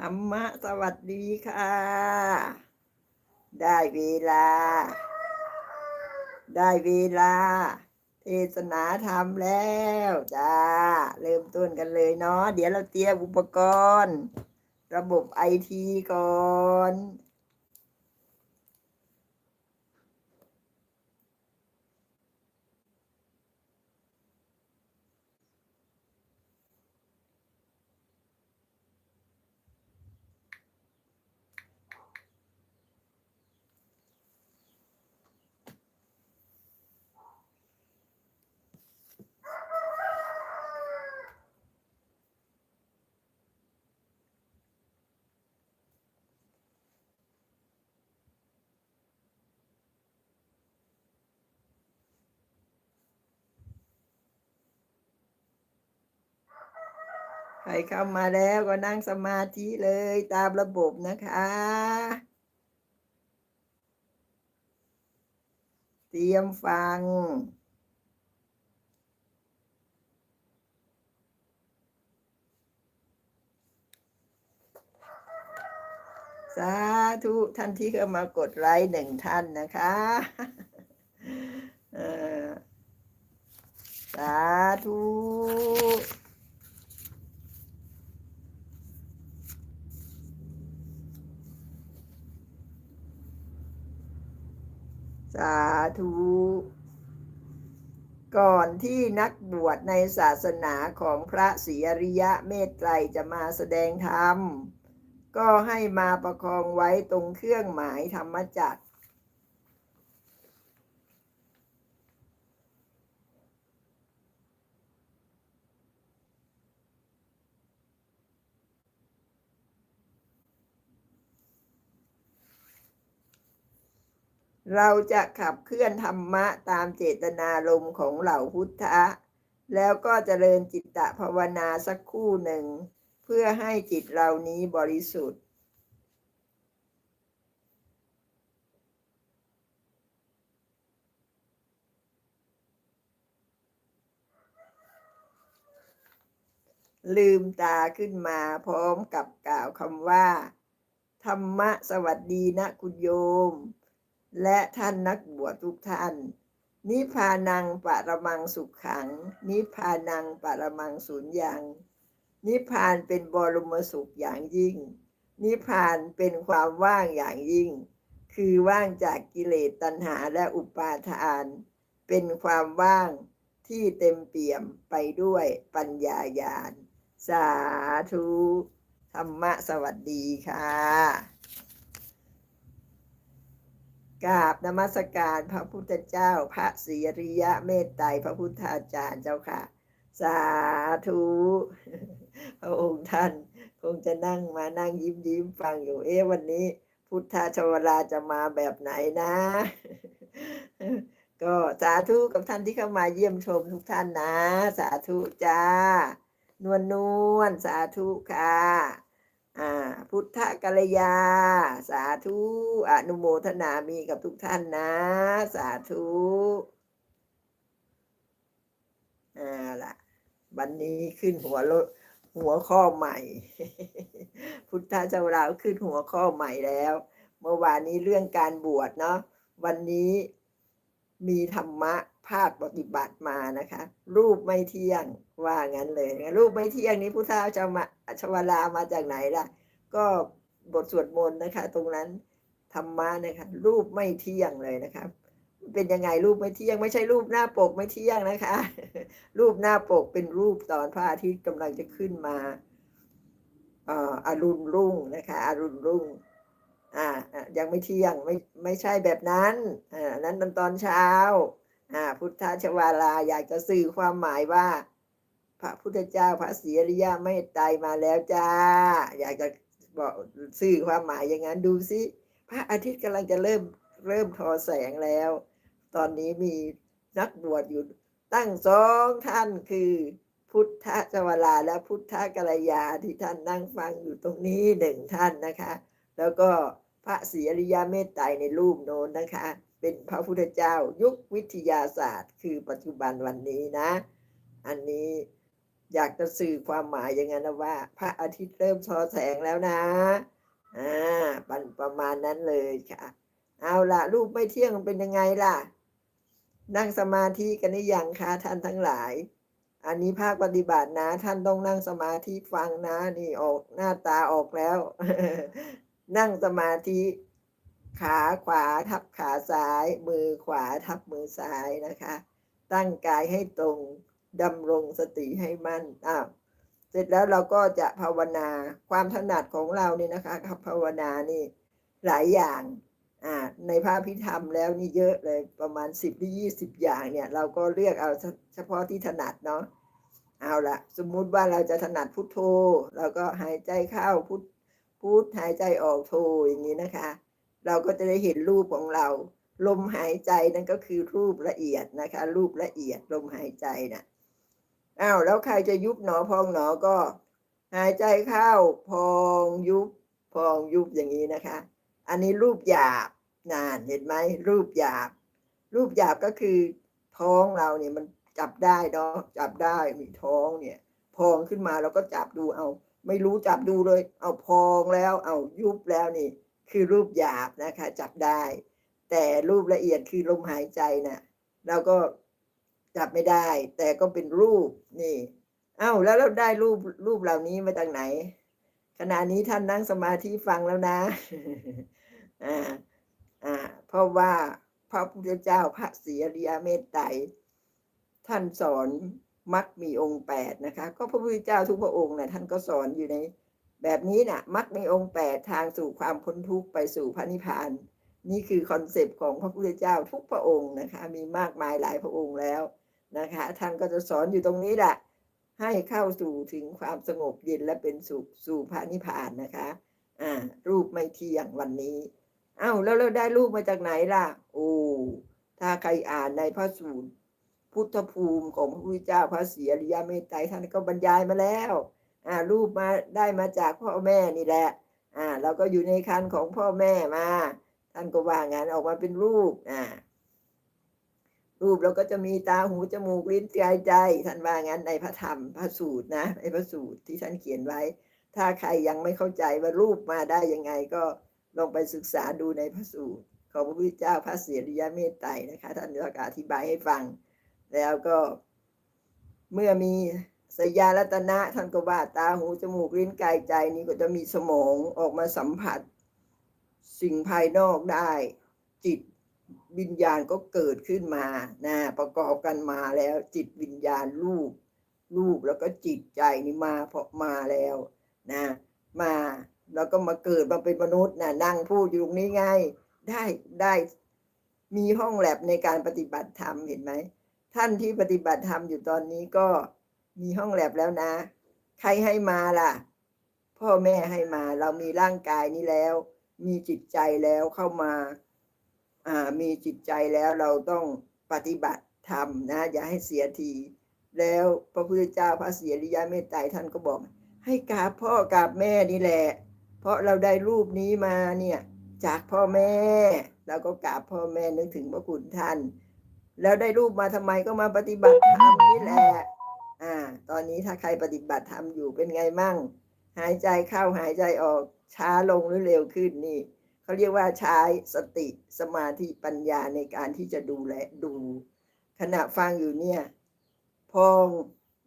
ธรรมะสวัสดีค่ะ ได้เวลา ได้เวลา เทศนาธรรมแล้วจ้า เริ่มต้นกันเลยเนาะเดี๋ยวเราเตรียมอุปกรณ์ ระบบไอทีก่อน ใครเข้ามาแล้วก็นั่งสมาธิเลยตามระบบนะคะ เตรียมฟัง สาธุท่านที่เข้ามากดไลค์หนึ่งท่านนะคะสาธุ สาธุ ก่อนที่นักบวชในศาสนาของพระศรีอริยะเมตไตรจะมาแสดงธรรม ก็ให้มาประคองไว้ตรงเครื่องหมายธรรมจักร เราจะขับเคลื่อนธรรมะตามเจตนารมณ์ของเหล่าพุทธะ แล้วก็เจริญจิตตภาวนาสักคู่หนึ่ง เพื่อให้จิตเรานี้บริสุทธิ์ ลืมตาขึ้นมาพร้อมกับกล่าวคำว่า ธรรมะสวัสดีนะคุณโยม และท่านนักบวชทุกท่าน นิพานังปรมังสุขขัง นิพานังปรมังสุญญังนิพานเป็นบรมสุขอย่างยิ่ง นิพพานเป็นความว่างอย่างยิ่ง คือว่างจากกิเลสตัณหาและอุปาทาน เป็นความว่างที่เต็มเปี่ยมไปด้วยปัญญาญาณ สาธุ ธรรมะสวัสดีค่ะ กราบนมัสการพระพุทธเจ้า พระศรีริยะเมตไตรพระพุทธาจารย์เจ้าค่ะ สาธุพระองค์ท่านคงจะนั่งมานั่งยิ้มยิ้มฟังอยู่เอ๊ะวันนี้ พุทธาชวราจะมาแบบไหนนะ ก็สาธุกับท่านที่เข้ามาเยี่ยมชมทุกท่านนะ สาธุจ้านวลนวลสาธุค่ะ อ่าพุทธกัลยา สาธุอนุโมทนามีกับทุกท่านนะ สาธุอ่าล่ะ วันนี้ขึ้นหัวรถหัวข้อใหม่ พุทธเจ้าเราขึ้นหัวข้อใหม่แล้ว เมื่อวานนี้เรื่องการบวชเนาะวันนี้มีธรรมะภาคปฏิบัติมานะคะ รูปไม่เที่ยง ว่างั้นเลยนะรูปไม่เที่ยงนี้พุทธาจะมาชวลามาจากไหนล่ะ ก็บทสวดมนต์นะคะ ตรงนั้นธรรมะนะคะรูปไม่เที่ยงเลยนะคะเป็นยังไงรูปไม่เที่ยง ไม่ใช่รูปหน้าปกไม่เที่ยงนะคะ รูปหน้าปกเป็นรูปตอนพระอาทิตย์กำลังจะขึ้นมาอ่ออรุณรุ่งนะคะอารุณรุ่งอ่ายังไม่เที่ยงไม่ไม่ใช่แบบนั้นอ่านั้นมันตอนเช้าอ่าพุทธชวาลาอยากจะสื่อความหมายว่า ระพุทธเจ้าพระศรีอริยะไม่ตายมาแล้วจ้า อยากจะบอกสื่อความหมายอย่างนั้นดูสิพระอาทิตย์กำลังจะเริ่มเริ่มทอแสงแล้ว ตอนนี้มีนักบวชอยู่ตั้งสองท่านคือ พุทธชวลาและพุทธกัลยาที่ท่านนั่งฟังอยู่ตรงนี้หนึ่งท่านนะคะ แล้วก็พระศรีอริยเมตไตรในรูปโน้นนะคะ เป็นพระพุทธเจ้ายุควิทยาศาสตร์ คือปัจจุบันวันนี้นะ อันนี้ อยากจะสื่อความหมายอย่างนั้นนะว่า พระอาทิตย์เริ่มทอแสงแล้วนะอ่าประประมาณนั้นเลยค่ะ เอาละรูปไม่เที่ยงเป็นยังไงล่ะ นั่งสมาธิกันหรือยังคะท่านทั้งหลาย อันนี้ภาคปฏิบัตินะ ท่านต้องนั่งสมาธิฟังนะ นี่ออกหน้าตาออกแล้ว นั่งสมาธิขาขวาทับขาซ้าย มือขวาทับมือซ้ายนะคะ ตั้งกายให้ตรง ดำรงสติให้มั่นอ้าวเสร็จแล้วเราก็จะภาวนาความถนัดของเราเนี่ยนะคะครับภาวนานี่หลายอย่างอ่าในพระพิธรรมแล้วนี่เยอะเลยประมาณสิบหรือยี่สิบอย่างเนี่ยเราก็เลือกเอาเฉพาะที่ถนัดเนาะเอาละสมมุติว่าเราจะถนัดพุทโธเราก็หายใจเข้าพุทพุทหายใจออกโธอย่างนี้นะคะ เราก็จะได้เห็นรูปของเรา ลมหายใจนั่นก็คือรูปละเอียดนะคะ รูปละเอียดลมหายใจน่ะ อ้าวแล้วใครจะยุบหนอพองหนอก็ หายใจเข้าพองยุบพองยุบอย่างนี้นะคะ อันนี้รูปหยาบนานเห็นไหมรูปหยาบ รูปหยาบก็คือท้องเราเนี่ยมันจับได้เนาะจับได้มีท้องเนี่ย พองขึ้นมาเราก็จับดูเอา ไม่รู้จับดูเลย เอาพองแล้ว เอายุบแล้วนี่ คือรูปหยาบนะคะ จับได้ แต่รูปละเอียดคือลมหายใจนะ่ะเราก็ จับไม่ได้ แต่ก็เป็นรูปนี่เอ้าแล้วเราได้รูปรูปเหล่านี้มาจากไหน ขณะนี้ท่านนั่งสมาธิฟังแล้วนะอ่าอ่าเพราะว่าพระพุทธเจ้าพระศรีอริยเมตไตรท่านสอนมักมีองค์แปดนะคะ ก็พระพุทธเจ้าทุกพระองค์นะท่านก็สอนอยู่ใน แบบนี้นะ่ะมักมีองค์แปดทางสู่ความพ้นทุกข์ไปสู่พระนิพพาน นี่คือคอนเซปต์ของพระพุทธเจ้าทุกพระองค์นะคะ มีมากมายหลายพระองค์แล้ว นะคะท่านก็จะสอนอยู่ตรงนี้แหละ ให้เข้าสู่ถึงความสงบเย็นและเป็นสุขสู่พระนิพพานนะคะอ่ารูปไม่เที่ยงวันนี้เอ้าแล้วเราได้รูปมาจากไหนล่ะ โอ้ถ้าใครอ่านในพระสูตรพุทธภูมิของพระพุทธเจ้าพระศรีอริยเมตไตรท่านก็บรรยายมาแล้วอ่ารูปมาได้มาจากพ่อแม่นี่แหละอ่าเราก็อยู่ในคันของพ่อแม่มา ท่านก็ว่างานออกมาเป็นรูปอ่า รูปเราก็จะมีตาหูจมูกลิ้นกายใจท่านว่างั้นในพระธรรมพระสูตรนะในพระสูตรที่ท่านเขียนไว้ ถ้าใครยังไม่เข้าใจว่ารูปมาได้ยังไงก็ลองไปศึกษาดูในพระสูตรของพระพุทธเจ้าพระเสียริยเมตไตรนะคะ ท่านก็อธิบายให้ฟัง แล้วก็เมื่อมีสยารัตนะท่านก็ว่าตาหูจมูกลิ้นกายใจนี้ก็จะมีสมองออกมาสัมผัส สิ่งภายนอกได้ จิต วิญญาณก็เกิดขึ้นมานะประกอบกันมาแล้ว จิตวิญญาณรูปรูปแล้วก็จิตใจนี่มาพอมาแล้วนะมาแล้วก็มาเกิดมาเป็นมนุษย์นะนั่งพูดอยู่ตรงนี้ไงได้ได้มีห้องแลบในการปฏิบัติธรรมเห็นไหมท่านที่ปฏิบัติธรรมอยู่ตอนนี้ก็มีห้องแลบแล้วนะ ใครให้มาล่ะ พ่อแม่ให้มาเรามีร่างกายนี้แล้ว มีจิตใจแล้วเข้ามาอ่า มีจิตใจแล้วเราต้องปฏิบัติธรรมนะอย่าให้เสียที แล้วพระพุทธเจ้าพระเสียริยเมตไตรท่านก็บอก ให้กราบพ่อกราบแม่นี่แหละ เพราะเราได้รูปนี้มาเนี่ยจากพ่อแม่เราก็กราบพ่อแม่นึกถึงพระคุณท่าน แล้วได้รูปมาทำไมก็มาปฏิบัติธรรมนี่แหละอ่า ตอนนี้ถ้าใครปฏิบัติธรรมอยู่เป็นไงมั่ง หายใจเข้าหายใจออกช้าลงหรือเร็วขึ้นนี่ เขาเรียกว่าใช้สติสมาธิปัญญาในการที่จะดูแลดู ขณะฟังอยู่เนี่ย พอง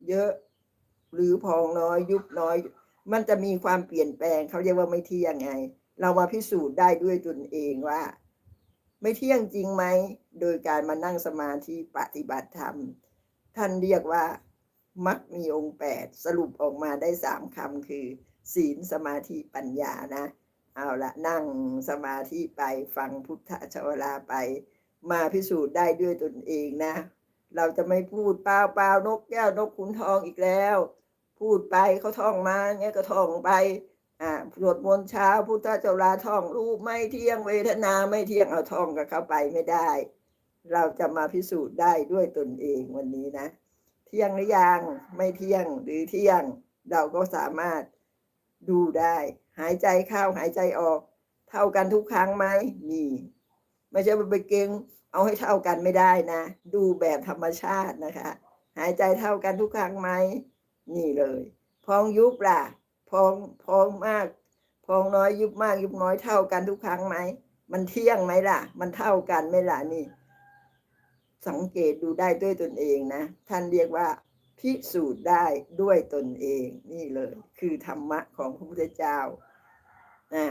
เยอะหรือพองน้อยยุบน้อย มันจะมีความเปลี่ยนแปลงเขาเรียกว่าไม่เที่ยงไง เรามาพิสูจน์ได้ด้วยตนเองว่า ไม่เที่ยงจริงไหมโดยการมานั่งสมาธิปฏิบัติธรรม ท่านเรียกว่ามักมีองค์แปดสรุปออกมาได้สามคำคือ ศีลสมาธิปัญญานะ เอาละนั่งสมาธิไปฟังพุทธชวลาไป มาพิสูจน์ได้ด้วยตนเองนะ เราจะไม่พูดเปล่าเปล่านกแก้วนกขุนทองอีกแล้ว พูดไปเขาท่องมาเงี้ยก็ท่องไปอ่าสวดมนต์เช้าพุทธเจ้าลาท่องรูปไม่เที่ยงเวทนาไม่เที่ยงเอาท่องกับเข้าไปไม่ได้ เราจะมาพิสูจน์ได้ด้วยตนเองวันนี้นะ เที่ยงหรือยังไม่เที่ยงหรือเที่ยงเราก็สามารถดูได้ หายใจเข้าหายใจออก เท่ากันทุกครั้งไหมมีไม่ใช่ไปเก่งเอาให้เท่ากันไม่ได้นะ ดูแบบธรรมชาตินะคะ หายใจเท่ากันทุกครั้งไหมนี่เลย พองยุบล่ะ พองพองมาก พองน้อยยุบมาก ยุบน้อยเท่ากันทุกครั้งไหมมันเที่ยงไหมล่ะ มันเท่ากันไหมล่ะนี่ สังเกตดูได้ด้วยตนเองนะ ท่านเรียกว่าพิสูจน์ได้ด้วยตนเองนี่เลย คือธรรมะของพระพุทธเจ้า อ่า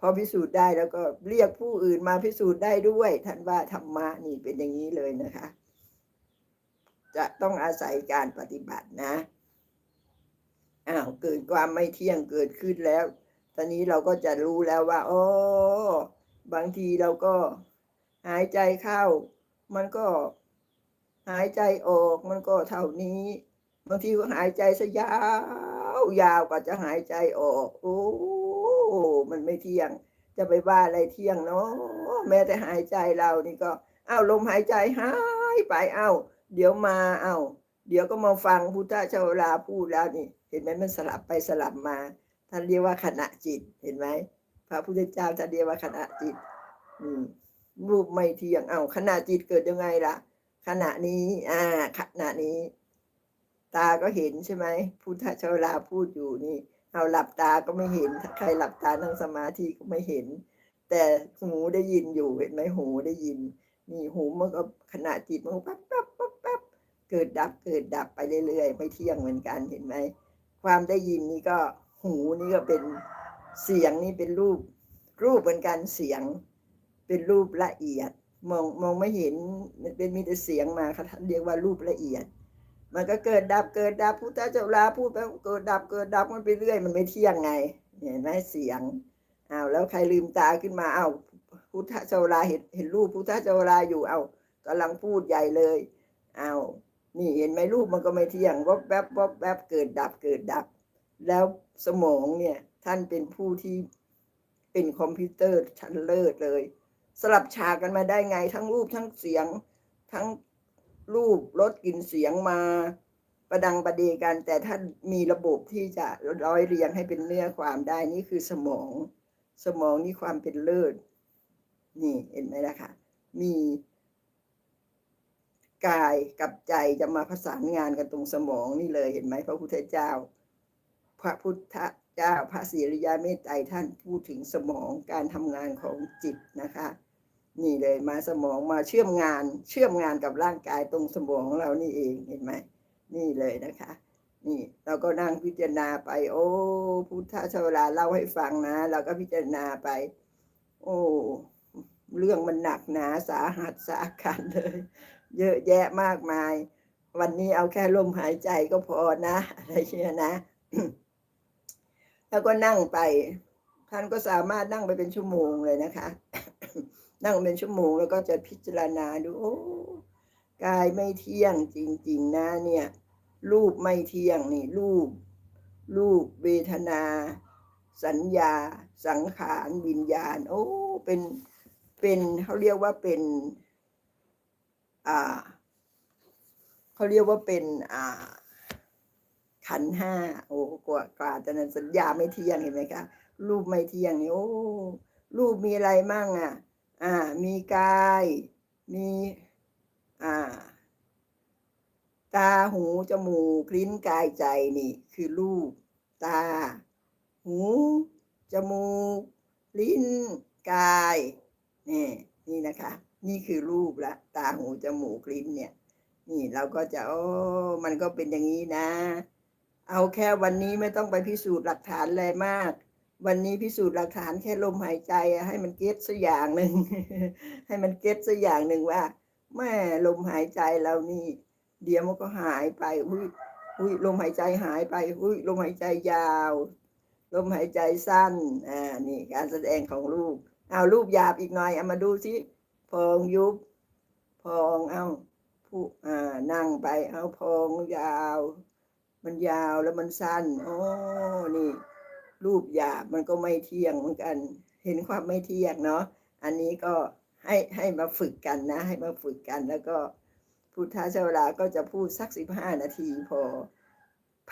พอพิสูจน์ได้แล้วก็เรียกผู้อื่นมาพิสูจน์ได้ด้วย ท่านว่าธรรมะนี่เป็นอย่างนี้เลยนะคะ จะต้องอาศัยการปฏิบัตินะอ้าวเกิดความไม่เที่ยงเกิดขึ้นแล้ว ตอนนี้เราก็จะรู้แล้วว่าโอ๋อบางทีเราก็หายใจเข้า มันก็หายใจออกมันก็เท่านี้ บางทีก็หายใจซะยาวยาวกว่าจะหายใจออก โอ้ มันไม่เที่ยง จะไปว่าอะไรเที่ยงเนาะแม้แต่หายใจเรานี่ก็อ้าวลมหายใจหายไปอ้าวเดี๋ยวมาอ้าวเดี๋ยวก็มาฟังพุทธเจ้าลาพูดแล้วนี่ เห็นไหมมันสลับไปสลับมาท่านเรียกว่าขณะจิตเห็นไหมพระพุทธเจ้าท่านเรียกว่าขณะจิต อืมรูปไม่เที่ยงเอาขณะจิตเกิดยังไงล่ะ ขณะนี้ อ่า ขณะนี้ ตาก็เห็นใช่ไหมพุทธเจ้าลาพูดอยู่นี่ เอาหลับตาก็ไม่เห็น ใครหลับตานั่งสมาธิก็ไม่เห็น แต่หูได้ยินอยู่เห็นไหมหูได้ยิน นี่หูมันก็ขณะจิตมันก็แป๊บแป๊บแป๊บแป๊บเกิดดับเกิดดับไปเรื่อยๆไม่เที่ยงเหมือนกันเห็นไหมความได้ยินนี่ก็หูนี่ก็เป็นเสียงนี่เป็นรูป รูปเหมือนกันเสียง เป็นรูปละเอียด มองมองไม่เห็นมันเป็นมีแต่เสียงมาเขาเรียกว่ารูปละเอียด มันก็เกิดดับเกิดดับพุทธเจ้าลาพูดไปเกิดดับเกิดดับมันไปเรื่อย มันไม่เที่ยงไง เห็นไหมเสียงอ้าวแล้วใครลืมตาขึ้นมาอ้าวพุทธเจ้าลาเห็นเห็นรูปพุทธเจ้าลาอยู่อ้าวกำลังพูดใหญ่เลยอ้าวนี่เห็นไหมรูปมันก็ไม่เที่ยงวบแวบวบแวบเกิดดับเกิดดับ แล้วสมองเนี่ยท่านเป็นผู้ที่เป็นคอมพิวเตอร์ชั้นเลิศเลย สลับฉากกันมาได้ไงทั้งรูปทั้งเสียงทั้ง รูปลดกลิ่นเสียงมาประดังประเดกัน แต่ท่ามีระบบที่จะร้อยเรียงให้เป็นเนื้อความได้นี่คือสมอง สมองนี่ความเป็นเลิศนี่เห็นไหมล่ะคะมีกายกับใจจะมาประสานงานกันตรงสมองนี่เลยเห็นไหมพระพุทธเจ้า พระพุทธเจ้าพระศิริยาเมตไตรท่านพูดถึงสมองการทำงานของจิตนะคะ นี่เลยมาสมองมาเชื่อมงานเชื่อมงานกับร่างกายตรงสมองของเรานี่เองเห็นไหมนี่เลยนะคะ นี่เราก็นั่งพิจารณาไป โอ้พุทธชาวลาเล่าให้ฟังนะ เราก็พิจารณาไป โอ้เรื่องมันหนักหนาสาหัสสากันเลย เยอะแยะมากมาย วันนี้เอาแค่ลมหายใจก็พอนะอะไรเงี้ยนะ แล้วก็นั่งไป ท่านก็สามารถนั่งไปเป็นชั่วโมงเลยนะคะ นั่งเป็นชั่วโมงแล้วก็จะพิจารณาดูโอ้กายไม่เที่ยงจริง ๆ นะเนี่ย รูปไม่เที่ยงนี่รูป รูปเวทนา สัญญา สังขารวิญญาณ โอ้เป็นเป็นเขาเรียกว่าเป็น อ่าเขาเรียกว่าเป็น อ่า ขันห้าโอ้กว่ากว่าจะนั้นสัญญาไม่เที่ยงเห็นไหมคะรูปไม่เที่ยงนี่โอ้รูปมีอะไรมั่งอะ อ่ามีกาย มีอ่าตาหูจมูกลิ้นกายใจนี่คือรูป ตา หูจมูก ลิ้นกายนี่นี่นะคะ นี่คือรูปละ ตาหูจมูกลิ้นเนี่ย นี่เราก็จะโอ้มันก็เป็นอย่างนี้นะ เอาแค่วันนี้ไม่ต้องไปพิสูจน์หลักฐานอะไรมาก วันนี้พิสูจน์หลักฐานแค่ลมหายใจให้มันเก็ตสักอย่างหนึ่ง ให้มันเก็ตสักอย่างหนึ่งว่าแม่ลมหายใจเรานี่ เดี๋ยวมันก็หายไปอุ้ยอุ้ยลมหายใจหายไปอุ้ยลมหายใจยาว ลมหายใจสั้นอ่านี่การแสดงของรูปเอารูปหยาบอีกหน่อยเอามาดูสิพองยุบพองเอาผู้อ่านั่งไปเอาพองยาว มันยาวแล้วมันสั้นโอ้นี่ รูปหยาบมันก็ไม่เที่ยงเหมือนกัน เห็นความไม่เที่ยงเนาะอันนี้ก็ให้ให้มาฝึกกันนะ ให้มาฝึกกันแล้วก็พุทธเจ้าลาก็จะพูดสักสิบห้านาทีพอ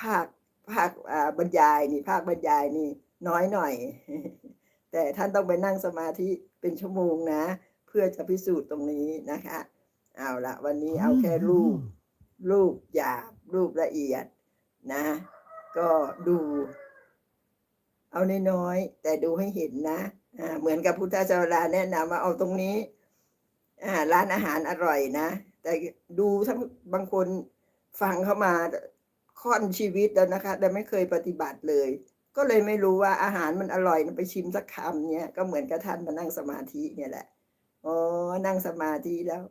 ภาคภาคบรรยายนี่ภาคบรรยายนี่น้อยหน่อย แต่ท่านต้องไปนั่งสมาธิเป็นชั่วโมงนะ เพื่อจะพิสูจน์ตรงนี้นะคะ เอาละวันนี้เอาแค่รูป รูปหยาบรูปละเอียดนะ ก็ดู เอาน้อยๆแต่ดูให้เห็นนะอ่าเหมือนกับพุทธเจ้าลาแนะนำว่าเอาตรงนี้อ่าร้านอาหารอร่อยนะ แต่ดูทั้งบางคนฟังเข้ามาค่อนชีวิตแล้วนะคะ แต่ไม่เคยปฏิบัติเลย ก็เลยไม่รู้ว่าอาหารมันอร่อยนไปชิมสักคำเนี่ยก็เหมือนกับท่านมานั่งสมาธิเนี่ยแหละอ๋อนั่งสมาธิแล้ว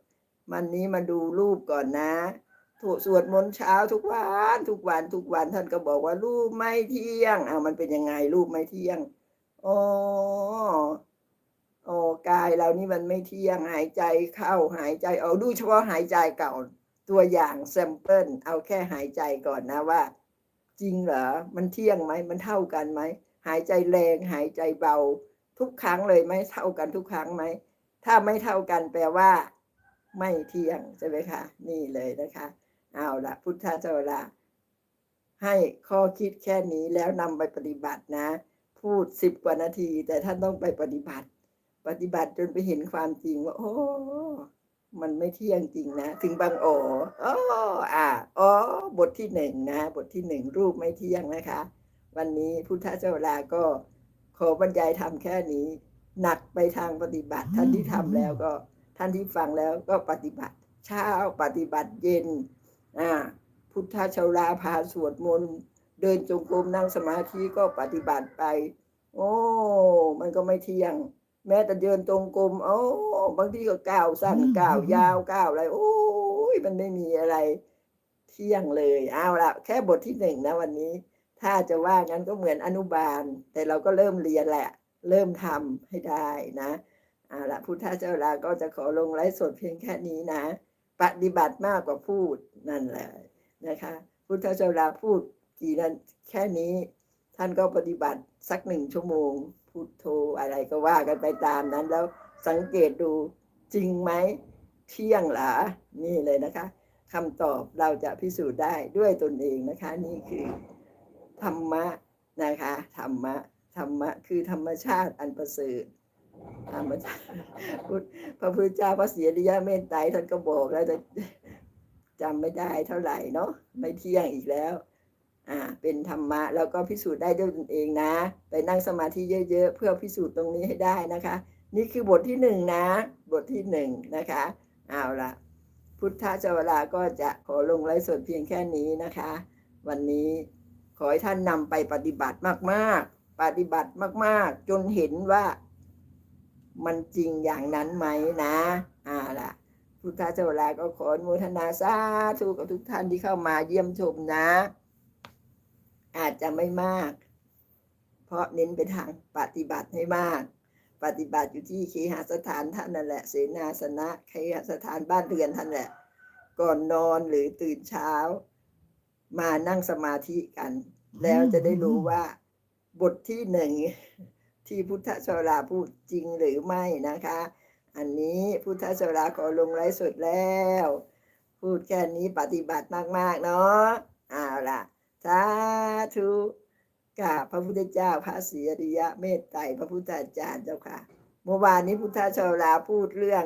มันนี้มาดูรูปก่อนนะ สวดมนต์เช้าทุกวันทุกวันทุกวันท่านก็บอกว่ารูปไม่เที่ยงอ่าวมันเป็นยังไงรูปไม่เที่ยงอ๋อโอ้กายเรานี่มันไม่เที่ยงหายใจเข้าหายใจออกดูเฉพาะหายใจเก่าตัวอย่างแซมเปิลเอาแค่หายใจก่อนนะว่า จริงเหรอมันเที่ยงไหมมันเท่ากันไหมหายใจแรงหายใจเบา ทุกครั้งเลยไหมเท่ากันทุกครั้งไหมถ้าไม่เท่ากันแปลว่า ไม่เที่ยงใช่ไหมคะ นี่เลยนะคะ เอาละพุทธเจ้าละให้ข้อคิดแค่นี้แล้วนำไปปฏิบัตินะ พูดสิบกว่านาที แต่ท่านต้องไปปฏิบัติ ปฏิบัติจนไปเห็นความจริงว่า โอ้มันไม่เที่ยงจริงนะ ถึงบางโออ๋ออ่าอ๋อบทที่หนึ่งนะ บทที่หนึ่งรูปไม่เที่ยงนะคะ วันนี้พุทธเจ้าลาก็ขอบรรยายทำแค่นี้ หนักไปทางปฏิบัติ ท่านที่ทำแล้วก็ ท่านที่ฟังแล้วก็ปฏิบัติ เช้าปฏิบัติเย็นอ่า พุทธเจ้าลาพาสวดมนต์เดินจงกรมนั่งสมาธิก็ปฏิบัติไป โอ้ มันก็ไม่เที่ยง แม้แต่เดินตรงกรมโอ้บางทีก็ก้าวสั้นก้าวยาวก้าวอะไร โอ้ยมันไม่มีอะไร เที่ยงเลยเอาละแค่บทที่หนึ่งนะวันนี้ ถ้าจะว่างั้นก็เหมือนอนุบาล แต่เราก็เริ่มเรียนแหละ เริ่มทำให้ได้นะเอาละพุทธเจ้าลาก็จะขอลงไลฟ์สดเพียงแค่นี้นะ ปฏิบัติมากกว่าพูด นั่นแหละนะคะ พุทธเจ้าลาพูดกี่นั้นแค่นี้ท่านก็ปฏิบัติสักหนึ่งชั่วโมง พุทโธอะไรก็ว่ากันไปตามนั้น แล้วสังเกตดูจริงไหมเที่ยงหรอนี่เลยนะคะคำตอบเราจะพิสูจน์ได้ด้วยตนเองนะคะ นี่คือธรรมะนะคะธรรมะธรรมะคือธรรมชาติอันประเสริฐธรรมชาติพุทธพระพุทธเจ้าพระเสียริยะเมตไตรท่านก็บอกแล้วแต่ จำไม่ได้เท่าไหร่เนาะไม่เที่ยงอีกแล้ว อ่า เป็นธรรมะแล้วก็พิสูจน์ได้ด้วยตนเองนะ ไปนั่งสมาธิเยอะ ๆ เพื่อพิสูจน์ตรงนี้ให้ได้นะคะ นี่คือบทที่หนึ่งนะ บทที่หนึ่งนะคะเอาละพุทธเจาวราก็จะขอลงไลฟ์สดเพียงแค่นี้นะคะ วันนี้ขอให้ท่านนำไปปฏิบัติมาก ๆ ปฏิบัติมาก ๆ จนเห็นว่ามันจริงอย่างนั้นไหมนะอ่าล่ะ พุทธเจ้าลาก็ขออนุโมทนาสาธุกับทุกท่านที่เข้ามาเยี่ยมชมนะ อาจจะไม่มาก เพราะเน้นไปทางปฏิบัติให้มาก ปฏิบัติอยู่ที่เคหสถานท่านนั่นแหละ เสนาสนะเคหสถานบ้านเรือนท่านแหละ ก่อนนอนหรือตื่นเช้า มานั่งสมาธิกัน แล้วจะได้รู้ว่าบทที่หนึ่งที่พุทธชราพูดจริงหรือไม่นะคะ อันนี้พุทธชราขอลงไลฟ์สดแล้ว พูดแค่นี้ปฏิบัติมาก ๆ เนาะเอาล่ะสาธุกราบพระพุทธเจ้าพระศรีอริยะเมตไตรพระพุทธาจารย์เจ้าค่ะ เมื่อวานนี้พุทธชราพูดเรื่อง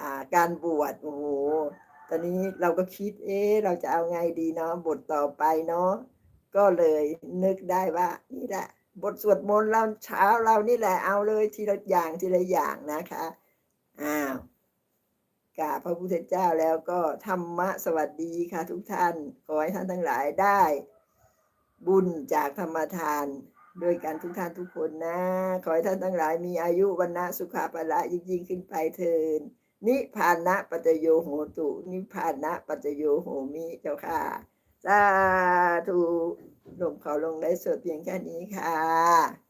อาการบวชโอ้โหตอนนี้เราก็คิดเอ๊เราจะเอาไงดีเนาะบทต่อไปเนาะก็เลยนึกได้ว่านี่แหละ บทสวดมนต์เราเช้าเรานี่แหละเอาเลยทีละอย่างทีละอย่างนะคะ อ้าวกราบพระพุทธเจ้าแล้วก็ธรรมะสวัสดีค่ะทุกท่าน ขอให้ท่านทั้งหลายได้ บุญจากธรรมทานด้วยกันทุกท่านทุกคนนะ ขอให้ท่านทั้งหลายมีอายุวันนะสุขาภละยิ่งยิ่งขึ้นไปเถินนิพพานะปัจโยโหตุ นิพพานะปัจจโยโหมิเจ้าค่ะสาธุลงเขาลงได้สดเพียงแค่นี้ค่ะ